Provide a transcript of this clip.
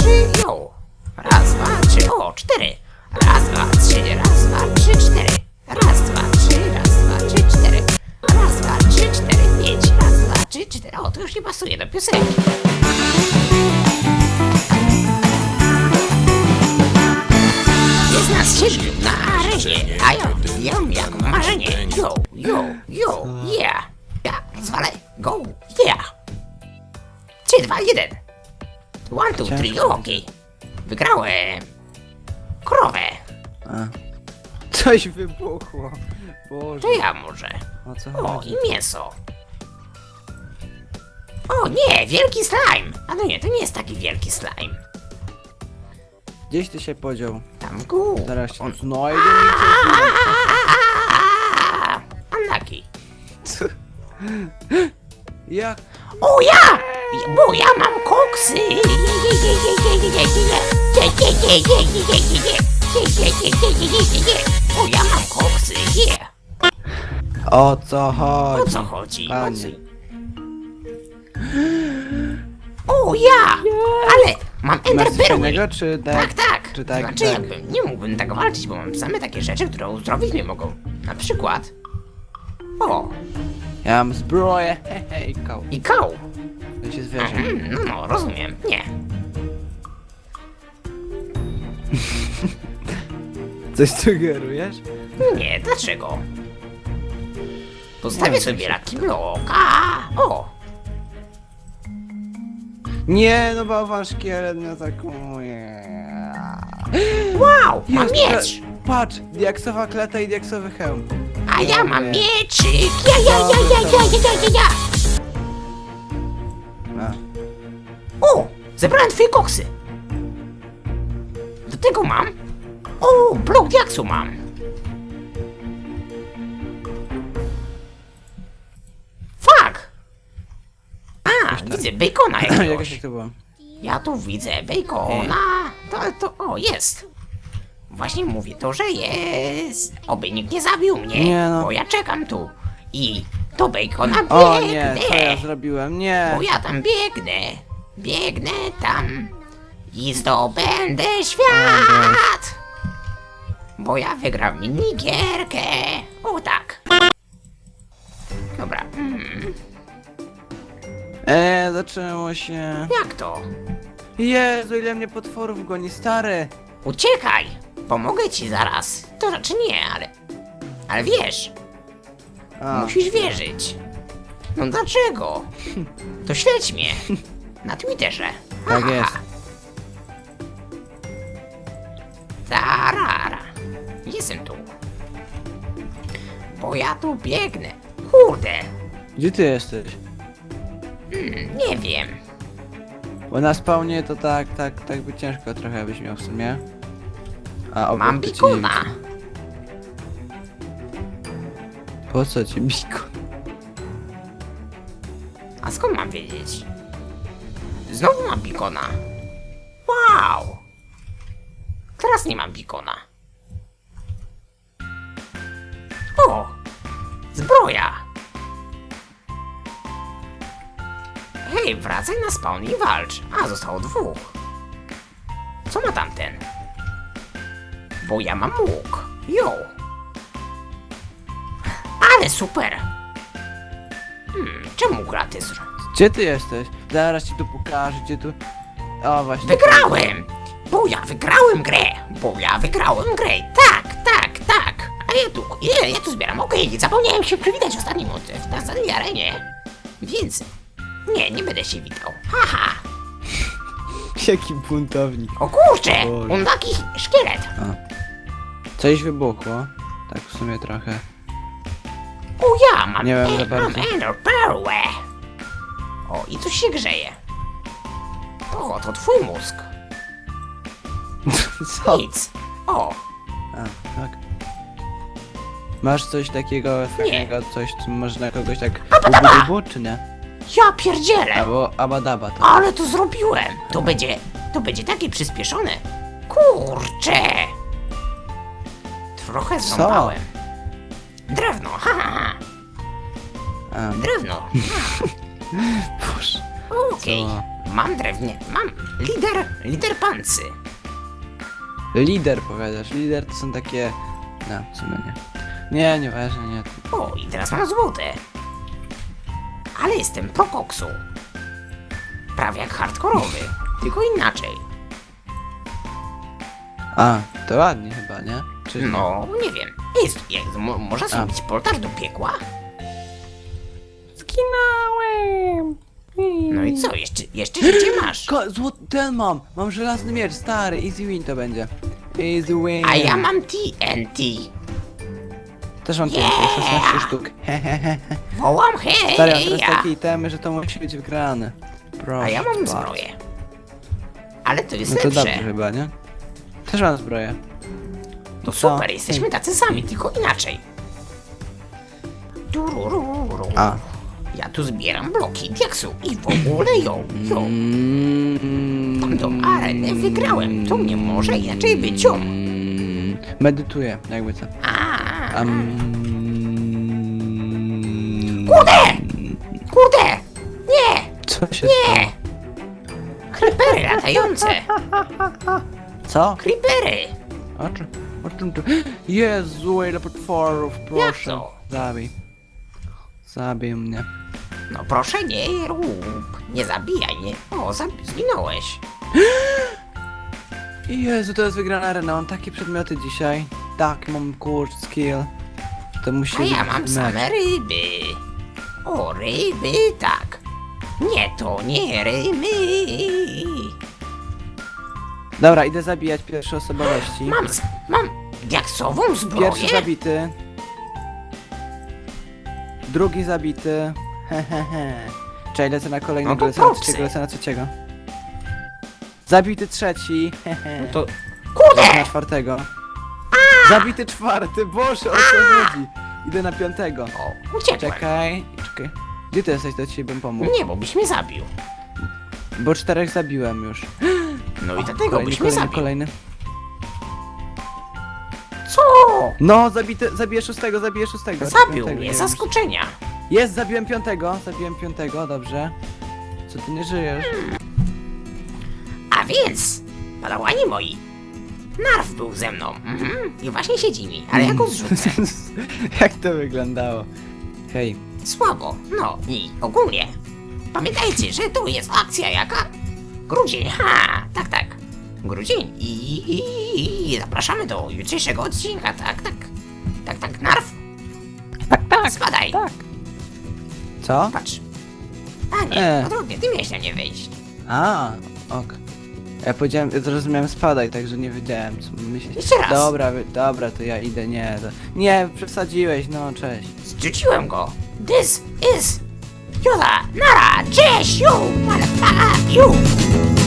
trzy. Raz, dwa, trzy, o, cztery. Raz, dwa, trzy, raz, dwa, trzy, cztery. Raz, dwa, trzy, raz, dwa, trzy, cztery. Raz, dwa, trzy, cztery, pięć. Raz, dwa, trzy, cztery. O, to już nie pasuje do piosenki. Ciężko. okej. Wygrałem. Krowę. A. Coś wybuchło. Boże, To ja może. o co O, chodzi? i mięso. O nie, wielki slime. A no nie, to nie jest taki wielki slime. Gdzieś ty się podział. Tam w górę. Zaraz się On... znajdę Unlucky. Jak? O ja! Bo ja mam koksy! O ja mam koksy! O co O chodzi? co chodzi? O, co... o ja! Ale mam fajnego, czy tak? Tak, tak! Czy tak, znaczy, tak? jakbym nie mógłbym tak walczyć, bo mam same takie rzeczy, które uzdrowić mnie mogą. Na przykład... O, Ja mam zbroję, koł. i kał. To się zwierzę. Mm, no, no, rozumiem. Nie. Coś sugerujesz? Nie, dlaczego? Postawię Nie, sobie Lucky Bloka. O, Nie, no bałwan szkielet mnie atakuje. wow, mam Jest, miecz. Patrz, diaksowa kleta i diaksowy hełm. A ja mam mieczyk. Ja, ja, ja, ja, ja, ja, ja, ja, ja. Zebrałem twoje koksy. Do tego mam. O, blok diaksu mam. Fuck. A, widzę bacona Jakaś jakiegoś. jak to było? Ja tu widzę bacona. To, to, o, jest. Właśnie mówię to, że jest. Oby nikt nie zabił mnie, Nie no. bo ja czekam tu. I do bacona biegnę. O nie, co ja zrobiłem? Nie. Bo ja tam biegnę. Biegnę tam. I zdobędę świat. Bo ja wygram minigierkę. O tak. Dobra, mm, Eee, zaczęło się. jak to? Jezu, ile mnie potworów goni, stary. Uciekaj! Pomogę ci zaraz. To znaczy nie, ale... Ale wiesz, A, musisz wierzyć. No dlaczego? To śledź mnie. Na Twitterze. Tak jest. Tarara. Jestem tu. Bo ja tu biegnę. Kurde. Gdzie ty jesteś? Hmm, nie wiem. Bo na spawnie to tak, tak, tak by ciężko trochę byś miał w sumie. A obok Mam to cię nie bikona. widzę. Po co ci bikon? A skąd mam wiedzieć? Znowu mam bikona. Wow! Teraz nie mam bikona. O! Zbroja! Hej, wracaj na spawn i walcz. A, zostało dwóch. Co ma tamten? Bo ja mam łuk. Jo! Ale super! Hmm, czemu gratis? Gdzie ty jesteś? Zaraz ci tu pokażę, gdzie tu... O, właśnie. Wygrałem! Bo ja wygrałem grę! Bo ja wygrałem grę! Tak, tak, tak! A ja tu, ja, ja tu zbieram, okej, zapomniałem się przywitać w ostatnim w ostatniej arenie. Więc, nie, nie będę się witał. Haha! Jaki buntownik. O kurcze! Boże. On taki szkielet! Coś wybuchło. Tak w sumie trochę. O ja, mam, Nie wiem za e, bardzo. mam ender perłę! O, i coś się grzeje. O, to twój mózg. Co? Nic. O, A, tak. Masz coś takiego fajnego, coś co można kogoś tak ubudzić, czy nie? ja pierdzielę! Albo abadaba to. Ale to zrobiłem! To będzie, to będzie takie przyspieszone. Kurczę! Trochę zrąbałem. Drewno, ha, ha, ha. A, Drewno. boże. Okej, Co? mam drewnie, mam lider, lider pancy. Lider powiadasz, lider to są takie... No, w sumie nie. Nie, nieważne, nie. O, i teraz mam złote. Ale jestem pro koksu. Prawie jak hardkorowy, tylko inaczej. A, to ładnie chyba, nie? Czy No, nie wiem. Jest, jest mo, można A. zrobić portaż do piekła? No co, jeszcze, jeszcze życie masz. Ko złot ten mam! Mam żelazny miecz, stary, easy win to będzie. Easy win. A ja mam TNT. Też mam yeah. 16 sztuk. Hehehe. Wołam hej! Stary, mam teraz takie itemy, że to musi być wygrane. Proszę. A ja mam bardzo. zbroję. Ale to jest No to lepsze. dobrze chyba, nie? Też mam zbroję. To Co? super, jesteśmy tacy sami, tylko inaczej. Turururu. A. Ja tu zbieram bloki diaksu i w ogóle ją, ją. Mm, Tamtą arenę wygrałem, to nie może inaczej być ją. mm, Medytuję, jakby co. A, Um, Kurde! Kurde! Nie! Co się Nie! stało? Creepery latające! Co? Creepery! O czym? O czym tu? Jezu, ile potworów, proszę. to? Zabij. Zabij mnie. No proszę nie rób, nie zabijaj mnie. O, zginąłeś. Jezu, to jest wygrana arena, mam takie przedmioty dzisiaj. Tak, mam kurcz, skill. To musi A ja być mam mecz. same ryby. O, ryby, tak. Nie, to nie ryby. Dobra, idę zabijać pierwsze osobowości. Mam, z- mam diaksową Pierwszy zbroję. zabity. Drugi zabity. Hehehe. Czekaj, lecę na kolejnego, No to lecę na propsy. trzeciego, lecę na trzeciego. Zabity trzeci. Hehe. To... Lecę Kurde! na czwartego. Zabity czwarty, boże, o co chodzi? Idę na piątego. O, uciekłem. Czekaj, czekaj. Gdzie ty jesteś, to ci bym pomógł? Nie, bo byś mnie zabił. Bo czterech zabiłem już. No i dlatego Kolejny, byś mnie zabił. kolejny. No, zabity, zabiję szóstego, zabiję szóstego. Zabił Piątego, mnie, nie z wiem. zaskoczenia. Jest, zabiłem piątego, zabiłem piątego, dobrze. Co ty nie żyjesz? A więc, padałani moi, Narw był ze mną. Mhm. I właśnie siedzi mi, ale ja go zrzucę. Jak to wyglądało? Hej, Słabo. No i ogólnie. Pamiętajcie, że to jest akcja jaka? Grudzień, ha! Tak, tak. Grudzień i, i, i zapraszamy do jutrzejszego odcinka, tak, tak. Tak, tak, narw. Tak, tak. Spadaj. tak. Co? Patrz. A nie, E. odwrotnie, ty miałeś na nie wejść. A, ok. Ja powiedziałem, ja zrozumiałem spadaj, także nie wiedziałem co myśleć. Jeszcze raz. Dobra, wy- dobra, to ja idę, nie, to... Nie, przesadziłeś, no, cześć. Zrzuciłem go. This is Yoda, Nara, cześć, you, motherfucker, you.